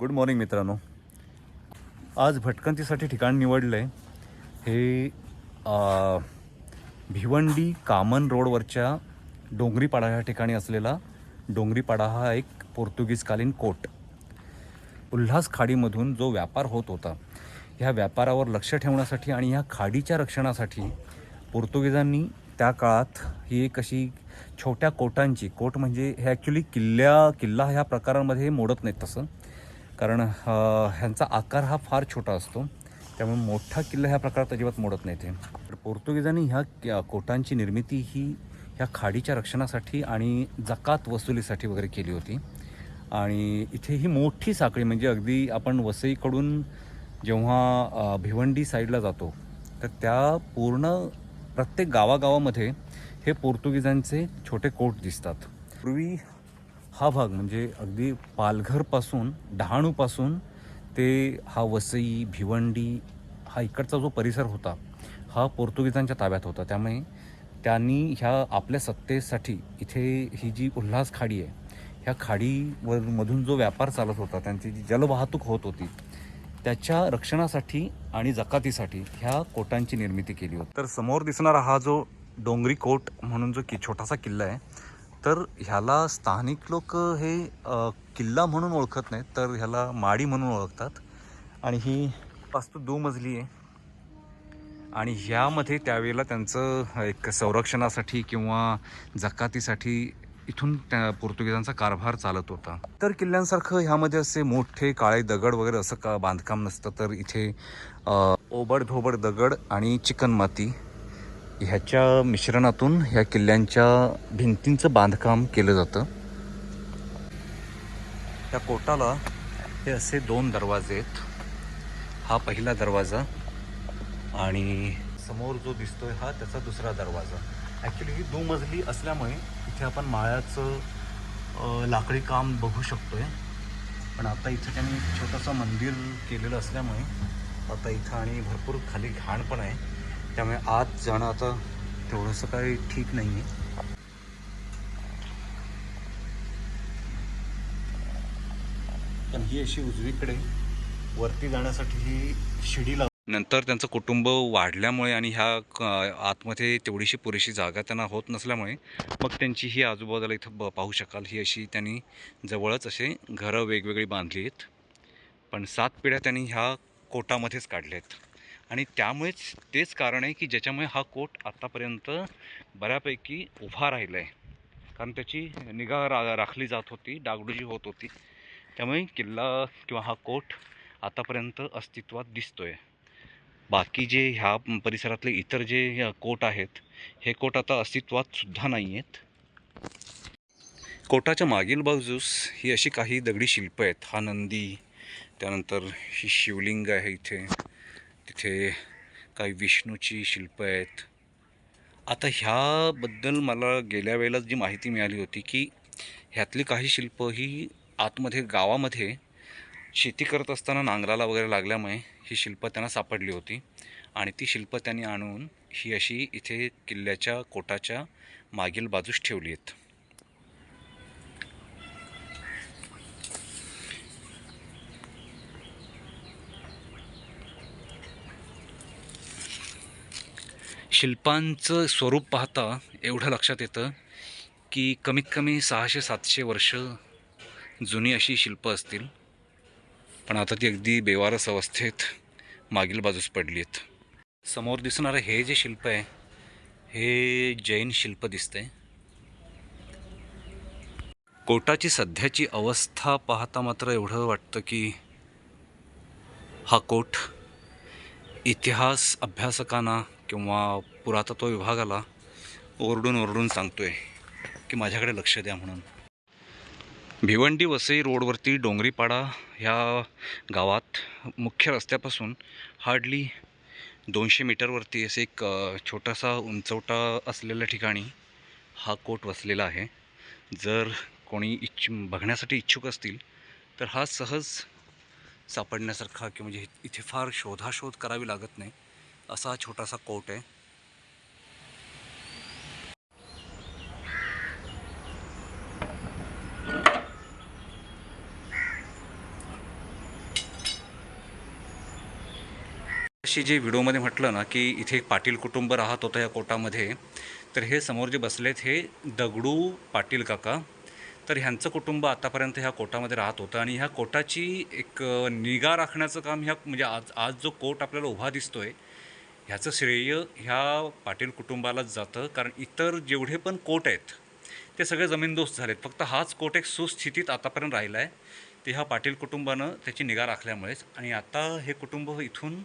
Good morning मित्रांनो. आज भटकंतीसाठी ठिकाण निवडलं आहे हे भिवंडी कामन रोडवरच्या डोंगरीपाडा ह्या ठिकाणी असलेला डोंगरीपाडा हा एक पोर्तुगीजकालीन कोट. उल्हास खाडीमधून जो व्यापार होत होता ह्या व्यापारावर लक्ष ठेवण्यासाठी आणि ह्या खाडीच्या रक्षणासाठी पोर्तुगीजांनी त्या काळात ही एक अशी छोट्या कोटांची कोट म्हणजे हे ॲक्च्युली किल्ल्या किल्ला ह्या प्रकारांमध्ये हे मोडत नाहीत तसं. कारण ह्यांचा आकार हा फार छोटा असतो. त्यामुळे मोठा किल्ला ह्या प्रकारात अजिबात मोडत नाही ते तर पोर्तुगीजांनी ह्या कोटांची निर्मिती ही ह्या खाडीच्या रक्षणासाठी आणि जकात वसुलीसाठी वगैरे केली होती. आणि इथे ही मोठी साखळी म्हणजे अगदी आपण वसईकडून जेव्हा भिवंडी साईडला जातो तर त्या पूर्ण प्रत्येक गावागावामध्ये हे पोर्तुगीजांचे छोटे कोट दिसतात. पूर्वी हा भाग म्हणजे अगदी पालघरपासून डहाणूपासून ते हा वसई भिवंडी हा इकडचा जो परिसर होता हा पोर्तुगीजांच्या ताब्यात होता. त्यामुळे त्यांनी ह्या आपल्या सत्तेसाठी इथे ही जी उल्हास खाडी आहे ह्या खाडीवर मधून जो व्यापार चालत होता त्यांची जी जलवाहतूक होत होती त्याच्या रक्षणासाठी आणि जकातीसाठी ह्या कोटांची निर्मिती केली होती. तर समोर दिसणारा हा जो डोंगरी कोट म्हणून जो की छोटासा किल्ला आहे तर ह्याला स्थानिक लोक हे किल्ला म्हणून ओळखत नाहीत तर ह्याला माडी म्हणून ओळखतात. आणि ही वास्तू दुमजली आहे. आणि ह्यामध्ये त्यावेळेला त्यांचं एक संरक्षणासाठी किंवा जकातीसाठी इथून त्या पोर्तुगीजांचा कारभार चालत होता. तर किल्ल्यांसारखं ह्यामध्ये असे मोठे काळे दगड वगैरे असं का बांधकाम नसतं तर इथे ओबड धोबड दगड आणि चिकणमाती ह्याच्या मिश्रणातून ह्या किल्ल्यांच्या भिंतींचं बांधकाम केलं जातं. त्या कोटाला हे असे दोन दरवाजे आहेत. हा पहिला दरवाजा आणि समोर जो दिसतोय हा त्याचा दुसरा दरवाजा. ॲक्च्युली ही दुमजली असल्यामुळे इथे आपण माळ्याचं लाकडी काम बघू शकतोय. पण आता इथे त्यांनी छोटंसं मंदिर केलेलं असल्यामुळे आता इथं आणि भरपूर खाली घाण पण आहे. त्यामुळे आत जाणं आता तेवढंसं काही ठीक नाही आहे पण ही अशी उजवीकडे वरती जाण्यासाठी ही शिडी लाव नंतर त्यांचं कुटुंब वाढल्यामुळे आणि ह्या क- आतमध्ये तेवढीशी पुरेशी जागा त्यांना होत नसल्यामुळे मग त्यांची ही आजूबाजूला इथं ब पाहू शकाल ही अशी त्यांनी जवळच असे घरं वेगवेगळी बांधली आहेत. पण सात पिढ्या त्यांनी ह्या कोटामध्येच काढल्या आहेत आणि त्यामुळेच तेच कारण आहे की ज्याच्यामुळे हा कोट आत्तापर्यंत बऱ्यापैकी उभा राहिला आहे कारण त्याची निगा रा राखली जात होती डागडुजी होत होती. त्यामुळे किल्ला किंवा हा कोट आतापर्यंत अस्तित्वात दिसतोय. बाकी जे ह्या परिसरातले इतर जे कोट आहेत हे कोट आता अस्तित्वात सुद्धा नाही आहेत कोटाच्या मागील बाजूस ही अशी काही दगडी शिल्प आहेत. हा नंदी त्यानंतर ही शिवलिंग आहे इथे. तिथे काही विष्णूची शिल्पं आहेत. आता ह्याबद्दल मला गेल्या वेळेला जी माहिती मिळाली होती की ह्यातली काही शिल्प ही आतमध्ये गावामध्ये शेती करत असताना नांगराला वगैरे लागल्यामुळे ही शिल्प त्यांना सापडली होती आणि ती शिल्प त्यांनी आणून ही अशी इथे किल्ल्याच्या कोटाच्या मागील बाजूस ठेवली आहेत. शिल्पांचं स्वरूप पाहता एवढं लक्षात येतं की कमीत कमी सहाशे सातशे वर्ष जुनी अशी शिल्पं असतील. पण आता ती अगदी बेवारस अवस्थेत मागील बाजूस पडली आहेत समोर दिसणारं हे जे शिल्प आहे हे जैन शिल्प दिसतंय. कोटाची सध्याची अवस्था पाहता मात्र एवढं वाटतं की हा कोट इतिहास अभ्यासकांना किंवा पुरातत्व विभागाला ओरडून ओरडून सांगतो आहे की माझ्याकडे लक्ष द्या म्हणून. भिवंडी वसई रोडवरती डोंगरीपाडा ह्या गावात मुख्य रस्त्यापासून हार्डली दोनशे मीटरवरती असे एक छोटासा उंचवटा असलेल्या ठिकाणी हा कोट वसलेला आहे. जर कोणी इच्छ बघण्यासाठी इच्छुक असतील तर हा सहज सापडण्यासारखा किंवा म्हणजे इथे फार शोधाशोध करावी लागत नाही. असा छोटासा कोट आहे. अशी जे व्हिडिओमध्ये म्हटलं ना की इथे एक पाटील कुटुंब राहत होतं या कोटामध्ये तर हे समोर जे बसलेत हे दगडू पाटील काका. तर ह्यांचं कुटुंब आतापर्यंत ह्या कोटामध्ये राहत होतं आणि ह्या कोटाची एक निगा राखण्याचं काम ह्या म्हणजे आज आज जो कोट आपल्याला उभा दिसतो आहे ह्याचं श्रेय ह्या पाटील कुटुंबालाच जातं कारण इतर जेवढे पण कोट आहेत ते सगळे जमीनदोस्त झालेत. फक्त हाच कोट एक सुस्थितीत आतापर्यंत राहिला आहे ते ह्या पाटील कुटुंबानं त्याची निगा राखल्यामुळेच आणि आता हे कुटुंब इथून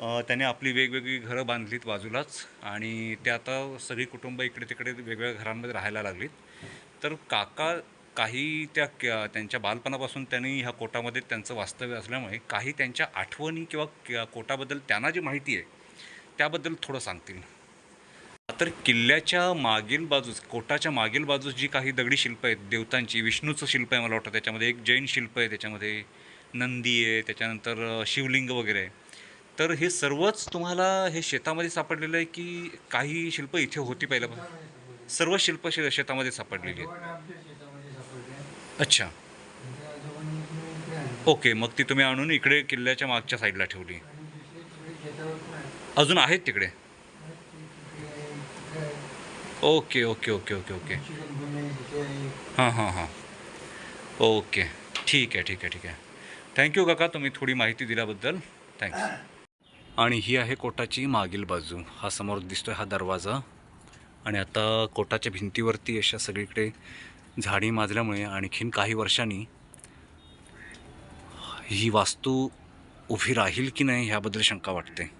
त्याने आपली वेगवेगळी घरं बांधलीत बाजूलाच आणि ते आता सगळी कुटुंब इकडे तिकडे वेगवेगळ्या घरांमध्ये राहायला लागलीत. तर काका काही त्या क- त्यांच्या बालपणापासून त्यांनी ह्या कोटामध्ये त्यांचं वास्तव्य असल्यामुळे काही त्यांच्या आठवणी किंवा क- कोटाबद्दल त्यांना जी माहिती आहे त्याबद्दल थोडं सांगतील. तर किल्ल्याच्या मागील बाजूस कोटाच्या मागील बाजूस जी काही दगडी शिल्प आहेत देवतांची विष्णूचं शिल्प आहे मला वाटतं त्याच्यामध्ये एक जैन शिल्प आहे त्याच्यामध्ये नंदी आहे त्याच्यानंतर शिवलिंग वगैरे आहे. तर हे सर्वच तुम्हाला हे शेतामध्ये सापडलेलं आहे की काही शिल्प इथे होती पहिल्या सर्व शिल्प शे शेतामध्ये सापडलेली आहेत. अच्छा. ओके मग ती तुम्ही आणून इकडे किल्ल्याच्या मागच्या साईडला ठेवली. अजून आहेत तिकडे? Okay okay okay okay okay. हां हां हां. ओके. ठीक आहे ठीक आहे ठीक आहे. थँक्यू काका तुम्ही थोडी माहिती दिल्याबद्दल. थँक्स आणि ही आहे कोटाची मागील बाजू. हा समोर दिसतोय हा दरवाजा. आणि आता कोटाच्या भिंतीवरती अशा सगळीकडे झाडी माजल्यामुळे आणखीन काही वर्षांनी ही वास्तू उभी राहील की नाही ह्याबद्दल शंका वाटते.